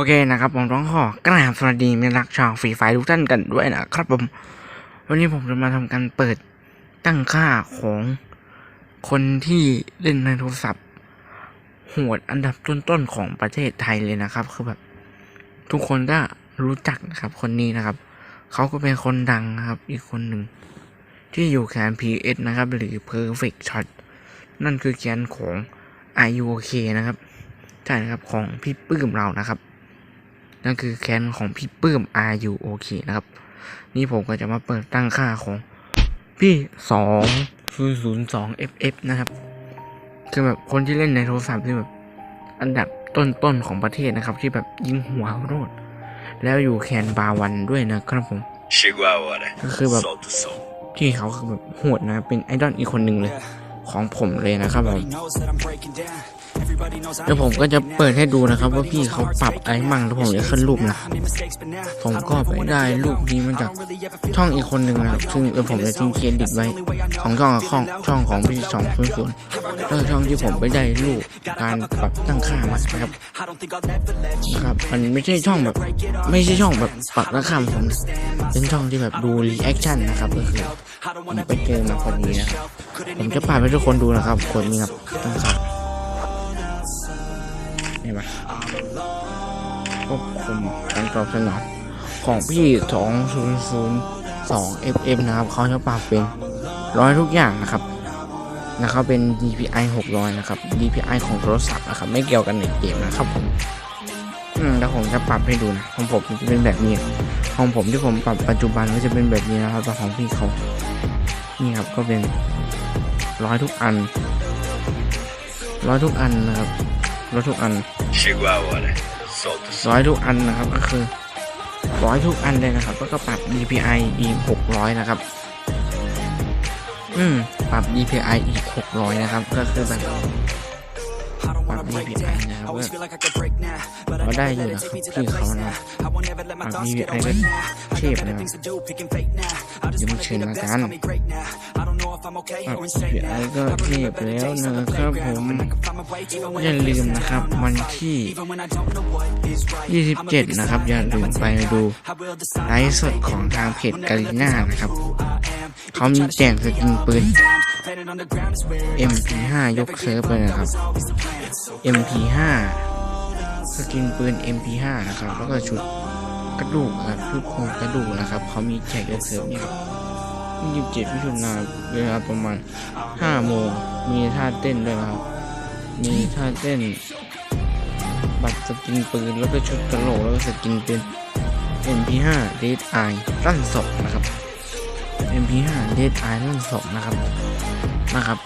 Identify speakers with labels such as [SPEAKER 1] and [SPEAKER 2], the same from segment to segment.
[SPEAKER 1] อเคนะครับผมต้องขอกราบสวัสดีมิรักชาวฟรีไฟทุกท่านกันด้วยนะครับผม วันนี้ผมจะมาทำการเปิดตั้งค่าของคนที่เล่นในโทรศัพท์โหดอันดับต้นๆของประเทศไทยเลยนะครับ คือแบบ ทุกคนก็รู้จักนะครับคนนี้นะครับ เขาก็เป็นคนดังนะครับ อีกคนหนึ่ง ที่อยู่แคน PS นะครับ หรือ Perfect Shot นั่นคือแคนของ IUK นะครับ ใช่นะครับของพี่ปื้มเรานะครับ นั่นคือแคนของพี่ปื้ม RUOK นะครับ นี่ผมก็จะมาเปิดตั้งค่าของพี่สองศูนย์ศูนย์สอง FF นะครับ คือแบบคนที่เล่นในโทรศัพท์ที่แบบ อันดับต้นๆของประเทศนะครับ ที่แบบยิงหัวโรดแล้วอยู่แคนบาวันด้วยนะครับผม
[SPEAKER 2] Chegou a hora.
[SPEAKER 1] Que ba-
[SPEAKER 2] Solta o som.
[SPEAKER 1] ที่เขาคือแบบโหดนะ เป็นไอดอลอีกคนหนึ่งเลย ของผมเลยนะครับผม เดี๋ยวผมก็จะเปิดให้ดูนะครับว่าพี่เขาปรับอะไรมั่งแล้วผมจะขึ้นรูปนะ ผมก็ไปได้รูปนี้มาจากช่องอีกคนหนึ่งนะครับ ซึ่งเดี๋ยวผมจะทิ้งเครดิตไว้ของช่องกับช่องช่องของพี่สองศูนย์ศูนย์แล้วช่องที่ผมไปได้รูปการปรับตั้งค่ามานะครับนะครับ มันไม่ใช่ช่องแบบ ไม่ใช่ช่องแบบปรับราคาผมเป็นช่องที่แบบดูรีแอคชั่นนะครับก็คือผมไปเจอมาคนนี้นะครับผมจะปาดให้ทุกคนดูนะครับคนนี้ครับตั้งค่า ห็นไหมควบคุมการตอบสนองของพี่สองศูนย์ศูนย์สอง FM นะครับเขาจะปรับเป็นร้อยทุกอย่างนะครับนะครับเป็น DPI 600 นะครับ DPI ของโทรศัพท์นะครับ ไม่เกี่ยวกันในเกมนะครับผมอืมแล้วผมจะปรับให้ดูนะของผมจะเป็นแบบนี้ ของผมที่ผมปรับปัจจุบันก็จะเป็นแบบนี้นะครับแต่ของพี่เขานี่ครับก็เป็นร้อยทุกอันร้อยทุกอันนะครับร้อยทุกอัน
[SPEAKER 2] Chegou a hora. Solta o som.
[SPEAKER 1] ร้อยทุกอันนะครับก็คือร้อยทุกอันเลยนะครับแล้วก็ปรับ DPI อีกหกร้อยนะครับ อืม ปรับ DPI อีกหกร้อยนะครับ ก็คือแบบ ปรับ DPI นะครับก็ก็ได้อยู่นะครับพี่เขานะปรับ DPI ก็เทพนะครับยังไม่เชิญอาจารย์ปรับ DPI ก็เทพแล้วนะครับผมอย่าลืมนะครับวันที่ 27 นะครับ อย่าลืมไปดูไลฟ์สดของทางเพจกาลิน่านะครับ เขามีแจกสกินปืน MP5 ยกเซิร์ฟเลยนะครับ MP5 สกินปืน MP5 นะครับ แล้วก็ชุดกระดูกครับชุดโครงกระดูกนะครับ เขามีแจกยกเซิร์ฟนี่ครับ27มิถุนาเวลาประมาณ 5 โมง มีท่าเต้นด้วยนะครับ มีท่าเต้น บัตรสกินปืน แล้วก็ชุดกระโหลกแล้วก็สกินเป็น MP5 Dead Eye ลั่นศพนะครับ MP5 Dead Eye ลั่นศพนะครับนะครับ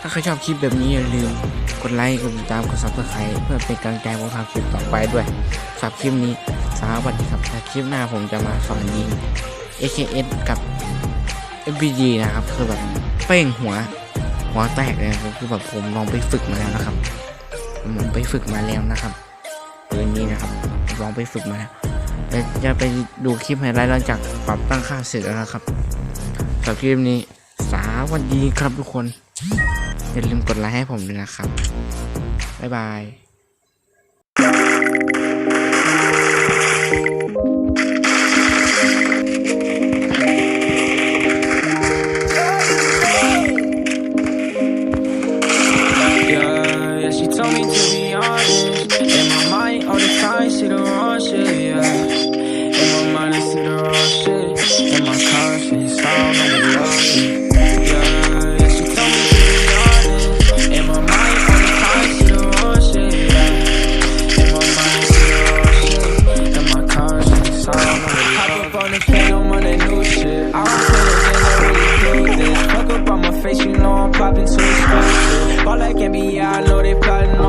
[SPEAKER 1] ถ้าใครชอบคลิปแบบนี้อย่าลืมกดไลค์กดติดตามกด subscribe เพื่อเป็นกำลังใจผมทำคลิปต่อไปด้วยสำหรับคลิปนี้สวัสดีครับแต่คลิปหน้าผมจะมาสอนยิง AKS กับ FPG นะครับ คือแบบเป้งหัว หัวแตกเลยคือแบบผมลองไปฝึกมาแล้วนะครับผมลองไปฝึกมาแล้วนะครับปืนนี้นะครับ ลองไปฝึกมาแล้ว จะไปดูคลิปไฮไลท์หลังจากปรับตั้งค่าเสร็จแล้วนะครับสำหรับคลิปนี้สวัสดีครับทุกคนอย่าลืมกดไลค์ให้ผมด้วยนะครับ บ๊ายบาย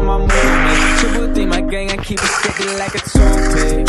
[SPEAKER 3] my movement. Triple D, my gang, I keep it sticky like a toothpick.